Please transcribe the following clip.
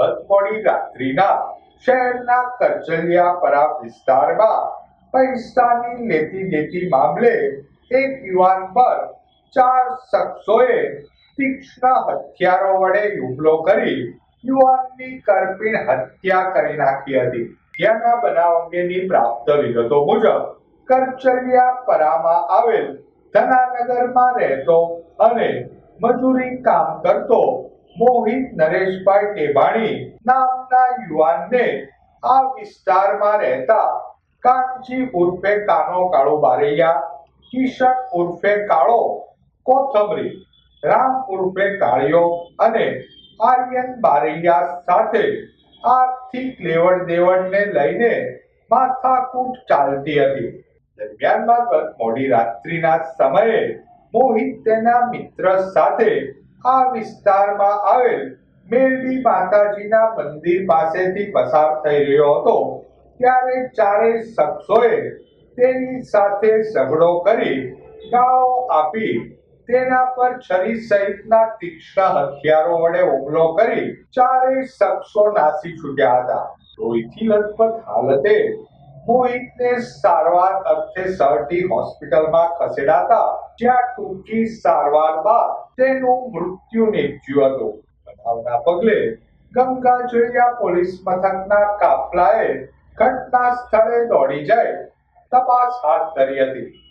ગત રાત્રિના શહેરના કરચલિયાપરા વિસ્તારમાં પૈસાની લેતી દેતી મામલે એક યુવાન પર ચાર શખ્સોએ તીક્ષ્ણ હથિયારો વડે હુમલો કરી યુવાનની કરપીણ હત્યા કરી નાખી હતી. ત્યાંના બનાવ અંગેની પ્રાપ્ત વિગતો મુજબ કરચલિયાપરામાં આવેલ ધનાનગરમાં રહેતો અને મજૂરી કામ કરતો મોહિત નરેશભાઈ ટેબાણી નામના યુવાનને આ વિસ્તારમાં રહેતા કાનજી ઉર્ફે કાનો કાળો બારૈયા, કિશન ઉર્ફે કાળો, કોથમરી, રામ ઉર્ફે કાળિયો અને આર્યન બારૈયા સાથે આર્થિક લેવડ દેવડને લઈને માથાકૂટ ચાલતી હતી. દરમિયાનમાં મોડી રાત્રિના સમયે મોહિત તેના મિત્ર સાથે આ વિસ્તારમાં આવેલ મેરડી માતાજીના મંદિર પાસેથી પસાર થઈ રહ્યો હતો. ત્યારે ચારે શખ્સોએ તેની સાથે ઝઘડો કરી ગાળો આપી તેના પર છરી સહિતના તીક્ષ્ણ હથિયારો વડે હુમલો કરી ચારેય શખ્સો નાસી છૂટ્યા હતા. લોહીથી લથપથ હાલતે મોહિતને સારવાર અર્થે સરટી હોસ્પિટલમાં ખસેડાતા જ્યાં ટૂંકી સારવાર બાદ તેનું મૃત્યુ નીપજ્યું હતું. બનાવના પગલે ગંગાજળિયા પોલીસ મથકના કાફલાએ ઘટના સ્થળે દોડી જઈ તપાસ હાથ ધરી હતી.